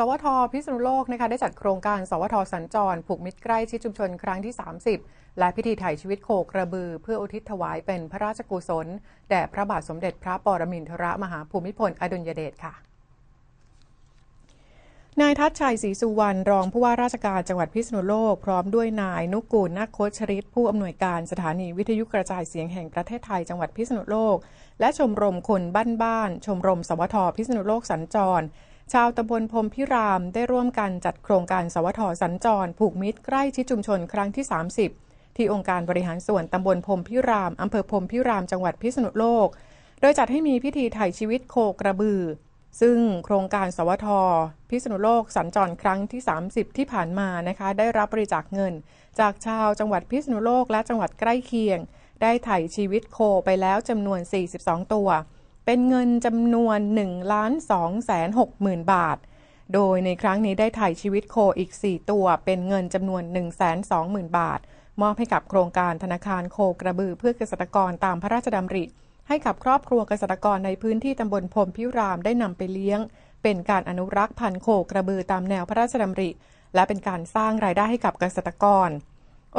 สวทพิษณุโลกนะคะได้จัดโครงการสวทสัญจร ผูกมิตรใกล้ชิดชุมชนครั้งที่ 30 และพิธีถ่ายชีวิตโคกระบือ เพื่ออุทิศถวายเป็นพระราชกุศล แด่พระบาทสมเด็จพระปรมินทรมหาภูมิพลอดุลยเดชค่ะนายทัศชัยศรีสุวรรณรองผู้ว่าราชการจังหวัดพิษณุโลก พร้อมด้วยนายนุกูลนักโคชริตผู้อำนวยการสถานีวิทยุกระจายเสียงแห่งประเทศไทยจังหวัดพิษณุโลก และชมรมคนบ้านบ้านชมรมสวทพิษณุโลกสัญจร ชาวตำบลพรมพิรามได้ร่วมกันจัดโครงการสวทสัญจร ผูกมิตรใกล้ชิดชุมชนครั้งที่ 30 ที่องค์การบริหารส่วนตำบลพรมพิรามอำเภอพรมพิรามจังหวัดพิษณุโลก โดยจัดให้มีพิธีไถ่ชีวิตโคกระบือ ซึ่งโครงการสวทพิษณุโลกสัญจรครั้งที่ 30 ที่ผ่านมานะคะ ได้รับบริจาคเงิน จากชาวจังหวัดพิษณุโลกและจังหวัดใกล้เคียง ได้ไถ่ชีวิตโคไปแล้วจำนวน 42 ตัว เป็นเงินจำนวน1ล้าน2แสน6หมื่นบาท โดยในครั้งนี้ได้ถ่ายชีวิตโคอีก 4 ตัว เป็นเงินจำนวน1 2 0 0 0 0 บาท มอบให้กับโครงการธนาคารโคกระบือเพื่อเกษตรกรตามพระราชดำริ ให้กับครอบครัวเกษตรกรในพื้นที่ตำบลพรมพิรามได้นำไปเลี้ยง เป็นการอนุรักษ์พันธุ์โคกระบือตามแนวพระราชดำริ และเป็นการสร้างรายได้ให้กับเกษตรกร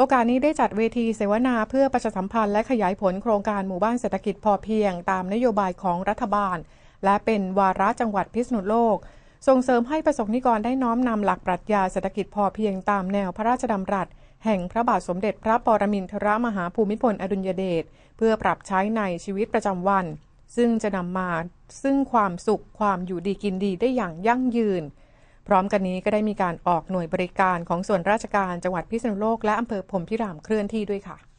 โอกาสนี้ได้จัดเวทีเสวนาเพื่อประชาสัมพันธ์และขยายผลโครงการหมู่บ้านเศรษฐกิจพอเพียง ตามนโยบายของรัฐบาล และเป็นวาระจังหวัดพิษณุโลก ส่งเสริมให้ประสงนิกรได้น้อมนำหลักปรัชญาเศรษฐกิจพอเพียงตามแนวพระราชดำรัส แห่งพระบาทสมเด็จพระปรมินทรมหาภูมิพลอดุลยเดชเพื่อปรับใช้ในชีวิตประจำวัน ซึ่งจะนำมาซึ่งความสุขความอยู่ดีกินดีได้อย่างยั่งยืน พร้อมกันนี้ก็ได้มีการออกหน่วยบริการของส่วนราชการจังหวัดพิษณุโลกและอำเภอพรมพิรามเคลื่อนที่ด้วยค่ะ